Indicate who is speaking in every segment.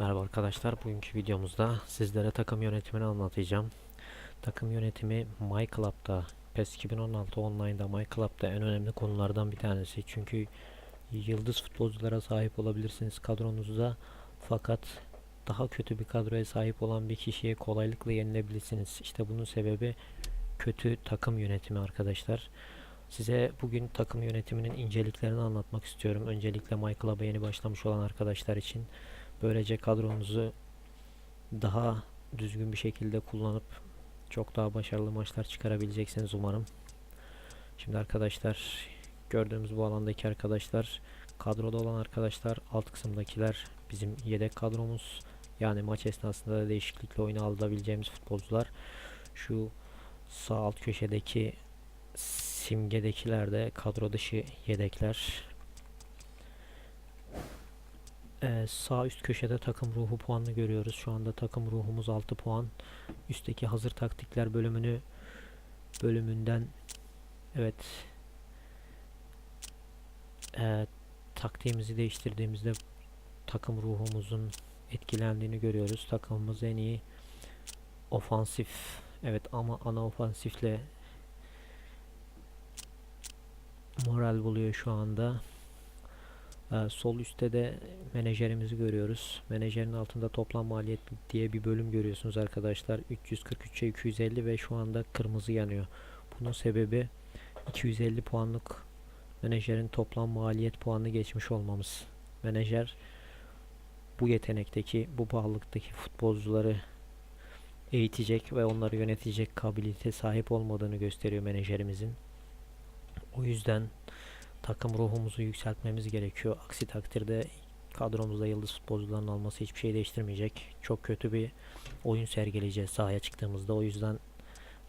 Speaker 1: Merhaba arkadaşlar. Bugünkü videomuzda sizlere takım yönetimini anlatacağım. Takım yönetimi MyClub'da PES 2016 Online'da MyClub'da en önemli konulardan bir tanesi. Çünkü yıldız futbolculara sahip olabilirsiniz kadronuzda fakat daha kötü bir kadroya sahip olan bir kişiye kolaylıkla yenilebilirsiniz. İşte bunun sebebi kötü takım yönetimi arkadaşlar. Size bugün takım yönetiminin inceliklerini anlatmak istiyorum. Öncelikle MyClub'a yeni başlamış olan arkadaşlar için Böylece kadronuzu daha düzgün bir şekilde kullanıp çok daha başarılı maçlar çıkarabileceksiniz umarım. Şimdi arkadaşlar gördüğümüz bu alandaki arkadaşlar kadroda olan arkadaşlar alt kısımdakiler bizim yedek kadromuz. Yani maç esnasında da değişiklikle oyuna alabileceğimiz futbolcular. Şu sağ alt köşedeki simgedekiler de kadro dışı yedekler. Ee, sağ üst köşede takım ruhu puanını görüyoruz. Şu anda takım ruhumuz 6 puan. Üstteki hazır taktikler bölümünü bölümünden evet ee, taktiğimizi değiştirdiğimizde takım ruhumuzun etkilendiğini görüyoruz. Takımımız en iyi ofansif evet ama ana ofansifle moral buluyor şu anda. Ee, sol üstte de menajerimizi görüyoruz. Menajerin altında toplam maliyet diye bir bölüm görüyorsunuz arkadaşlar. 343'e 250 ve şu anda kırmızı yanıyor. Bunun sebebi 250 puanlık menajerin toplam maliyet puanını geçmiş olmamız. Menajer bu yetenekteki, bu pahalılıktaki futbolcuları eğitecek ve onları yönetecek kabiliyete sahip olmadığını gösteriyor menajerimizin. O yüzden takım ruhumuzu yükseltmemiz gerekiyor. Aksi takdirde kadromuzda yıldız futbolcuların olması hiçbir şey değiştirmeyecek. Çok kötü bir oyun sergileyeceğiz sahaya çıktığımızda. O yüzden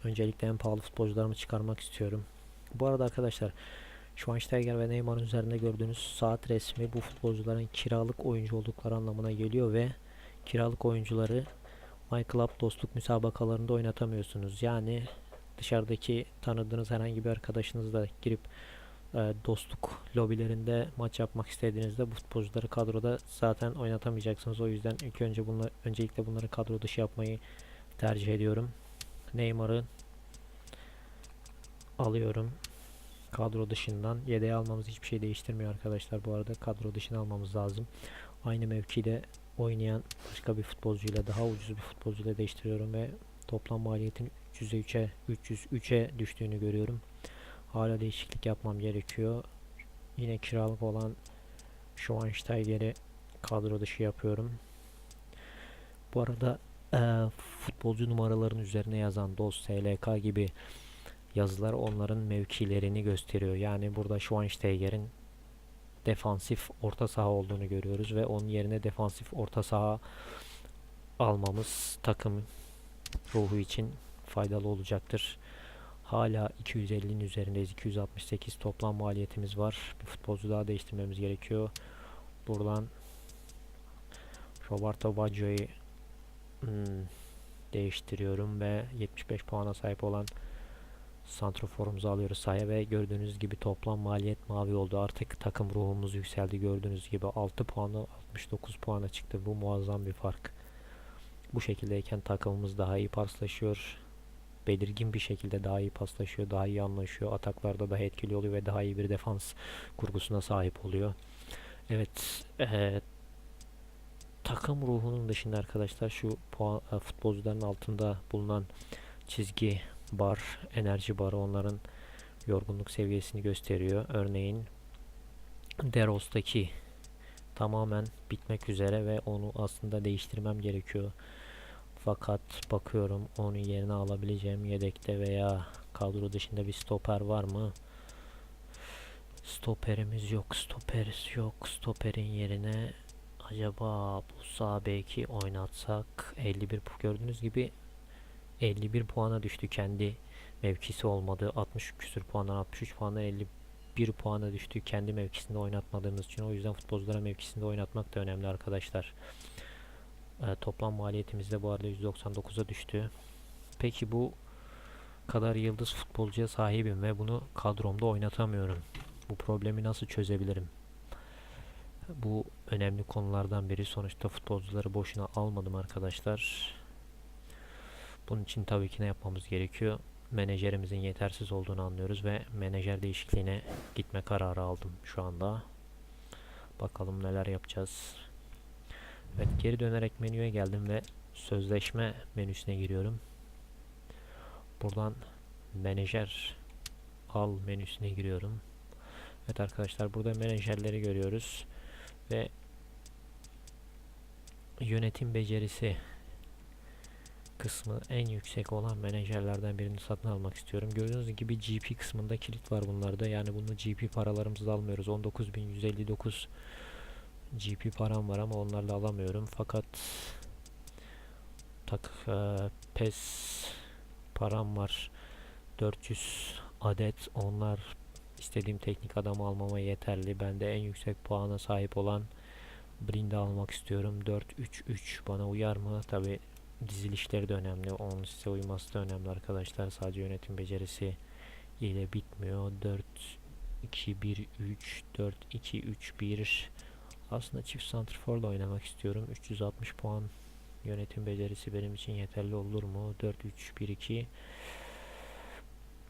Speaker 1: öncelikle en pahalı futbolcularımı çıkarmak istiyorum. Bu arada arkadaşlar Schweinsteiger ve Neymar'ın üzerinde gördüğünüz saat resmi bu futbolcuların kiralık oyuncu oldukları anlamına geliyor ve kiralık oyuncuları MyClub dostluk müsabakalarında oynatamıyorsunuz. Yani dışarıdaki tanıdığınız herhangi bir arkadaşınızla girip e, dostluk lobilerinde maç yapmak istediğinizde bu futbolcuları kadroda zaten oynatamayacaksınız. O yüzden ilk önce bunlar öncelikle bunları kadro dışı yapmayı tercih ediyorum. Neymar'ı alıyorum. Kadro dışından yedeğe almamız hiçbir şey değiştirmiyor arkadaşlar. Bu arada kadro dışına almamız lazım. Aynı mevkide oynayan başka bir futbolcuyla daha ucuz bir futbolcuyla değiştiriyorum ve toplam maliyetin 300'e 3'e 303'e düştüğünü görüyorum. Hala değişiklik yapmam gerekiyor. Yine kiralık olan Schweinsteiger'i kadro dışı yapıyorum. Bu arada e, futbolcu numaraların üzerine yazan DOS, SLK gibi yazılar onların mevkilerini gösteriyor. Yani burada Schweinsteiger'in defansif orta saha olduğunu görüyoruz ve onun yerine defansif orta saha almamız takım ruhu için faydalı olacaktır. Hala 250'nin üzerindeyiz. 268 toplam maliyetimiz var. Bir futbolcu daha değiştirmemiz gerekiyor. Buradan Roberto Baggio'yu hmm, değiştiriyorum ve 75 puana sahip olan santroforumuzu alıyoruz sahaya ve gördüğünüz gibi toplam maliyet mavi oldu. Artık takım ruhumuz yükseldi gördüğünüz gibi 6 puanı 69 puana çıktı. Bu muazzam bir fark. Bu şekildeyken takımımız daha iyi paslaşıyor belirgin bir şekilde daha iyi paslaşıyor, daha iyi anlaşıyor, ataklarda daha etkili oluyor ve daha iyi bir defans kurgusuna sahip oluyor. Evet, ee, takım ruhunun dışında arkadaşlar şu puan, e, futbolcuların altında bulunan çizgi bar, enerji barı onların yorgunluk seviyesini gösteriyor. Örneğin Deros'taki tamamen bitmek üzere ve onu aslında değiştirmem gerekiyor. Fakat bakıyorum onun yerine alabileceğim yedekte veya kadro dışında bir stoper var mı? Stoperimiz yok. Stoper yok. Stoperin yerine acaba bu sağ beki oynatsak 51 gördüğünüz gibi 51 puana düştü kendi mevkisi olmadı. 60 küsür puandan 63 puandan 51 puana düştü kendi mevkisinde oynatmadığımız için. O yüzden futbolculara mevkisinde oynatmak da önemli arkadaşlar. E, toplam maliyetimiz de bu arada 199'a düştü. Peki bu kadar yıldız futbolcuya sahibim ve bunu kadromda oynatamıyorum. Bu problemi nasıl çözebilirim? Bu önemli konulardan biri. Sonuçta futbolcuları boşuna almadım arkadaşlar. Bunun için tabii ki ne yapmamız gerekiyor? Menajerimizin yetersiz olduğunu anlıyoruz ve menajer değişikliğine gitme kararı aldım şu anda. Bakalım neler yapacağız. Evet geri dönerek menüye geldim ve sözleşme menüsüne giriyorum. Buradan menajer al menüsüne giriyorum. Evet arkadaşlar burada menajerleri görüyoruz ve yönetim becerisi kısmı en yüksek olan menajerlerden birini satın almak istiyorum. Gördüğünüz gibi GP kısmında kilit var bunlarda. Yani bunu GP paralarımızla almıyoruz. 19.159 GP param var ama onlarla alamıyorum. Fakat tak e, PES param var. 400 adet. Onlar istediğim teknik adamı almama yeterli. Ben de en yüksek puana sahip olan Blind'i almak istiyorum. 4-3-3 bana uyar mı? Tabi dizilişleri de önemli. Onun size uyması da önemli arkadaşlar. Sadece yönetim becerisi ile bitmiyor. 4-2-1-3 4-2-3-1 Aslında çift santrforla oynamak istiyorum. 360 puan yönetim becerisi benim için yeterli olur mu? 4-3-1-2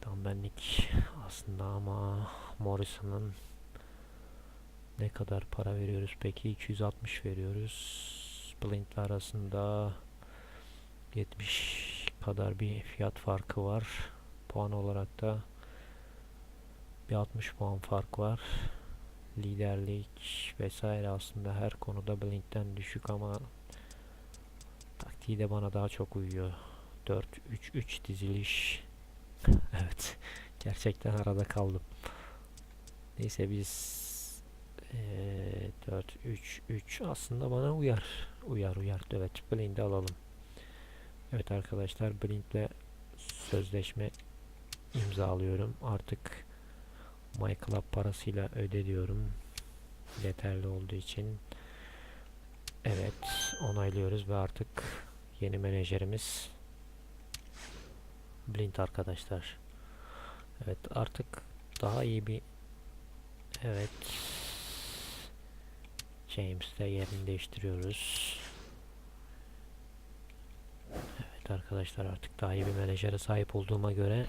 Speaker 1: Tam benlik aslında ama Morrison'ın ne kadar para veriyoruz peki? 260 veriyoruz. Blind'le arasında 70 kadar bir fiyat farkı var. Puan olarak da bir 60 puan fark var. Liderlik vesaire aslında her konuda Blind'den düşük ama taktiği de bana daha çok uyuyor. 4-3-3 diziliş evet. Gerçekten arada kaldım. Neyse biz ee, 4 3 3 aslında bana uyar. Uyar uyar. Evet, Blind'i alalım. Evet arkadaşlar, Blind'le sözleşme imzalıyorum. Artık MyClub parasıyla öde diyorum. Yeterli olduğu için. Evet, onaylıyoruz ve artık yeni menajerimiz Blind arkadaşlar. Evet artık daha iyi bir evet James'te yerini değiştiriyoruz. Evet arkadaşlar artık daha iyi bir menajere sahip olduğuma göre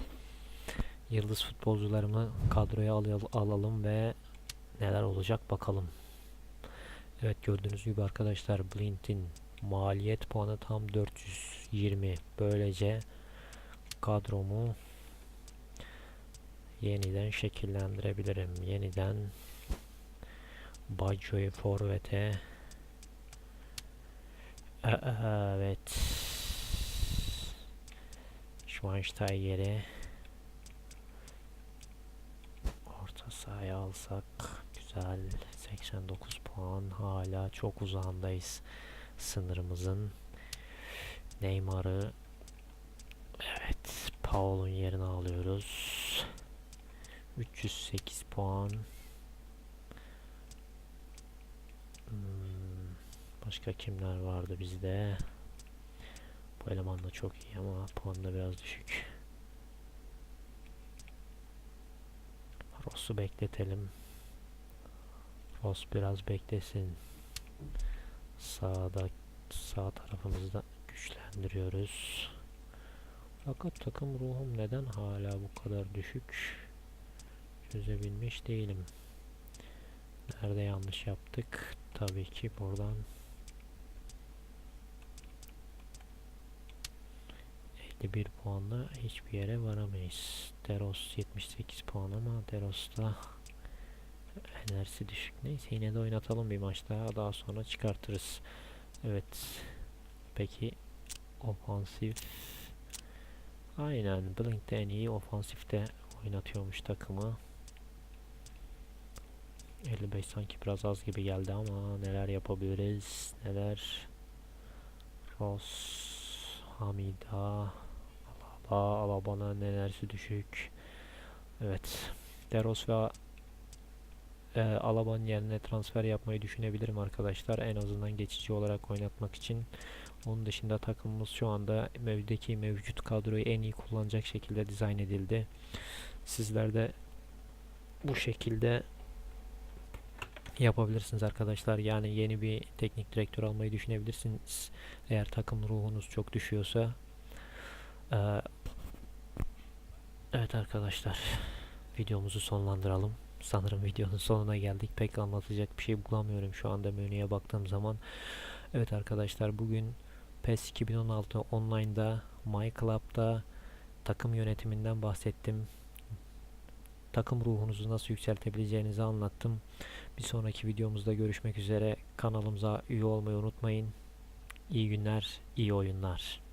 Speaker 1: yıldız futbolcularımı kadroya al alalım ve neler olacak bakalım. Evet gördüğünüz gibi arkadaşlar Blind'in maliyet puanı tam 420. Böylece kadromu yeniden şekillendirebilirim. Yeniden Baggio'yu forvete evet Schweinsteiger'i sahaya alsak güzel 89 puan hala çok uzağındayız sınırımızın Neymar'ı Evet, Paul'un yerini alıyoruz. 308 puan. Hmm, başka kimler vardı bizde? Bu eleman da çok iyi ama puan da biraz düşük. Ross'u bekletelim. Ross biraz beklesin. Sağda sağ tarafımızda güçlendiriyoruz. Fakat takım ruhum neden hala bu kadar düşük çözebilmiş değilim. Nerede yanlış yaptık? Tabii ki buradan 51 puanla hiçbir yere varamayız. Deros 78 puan ama Deros'ta enerjisi düşük. Neyse yine de oynatalım bir maç daha. Daha sonra çıkartırız. Evet. Peki ofansif Aynen Blink'te en iyi ofansifte oynatıyormuş takımı. 55 sanki biraz az gibi geldi ama neler yapabiliriz neler Ross Hamida Alaba Alaba'nın enerjisi düşük evet Deros ve e, Alaba'nın yerine transfer yapmayı düşünebilirim arkadaşlar en azından geçici olarak oynatmak için onun dışında takımımız şu anda mevdeki mevcut kadroyu en iyi kullanacak şekilde dizayn edildi. Sizler de bu şekilde yapabilirsiniz arkadaşlar. Yani yeni bir teknik direktör almayı düşünebilirsiniz. Eğer takım ruhunuz çok düşüyorsa. Ee, evet arkadaşlar. Videomuzu sonlandıralım. Sanırım videonun sonuna geldik. Pek anlatacak bir şey bulamıyorum şu anda menüye baktığım zaman. Evet arkadaşlar bugün PES 2016 online'da My Club'da takım yönetiminden bahsettim. Takım ruhunuzu nasıl yükseltebileceğinizi anlattım. Bir sonraki videomuzda görüşmek üzere. Kanalımıza üye olmayı unutmayın. İyi günler, iyi oyunlar.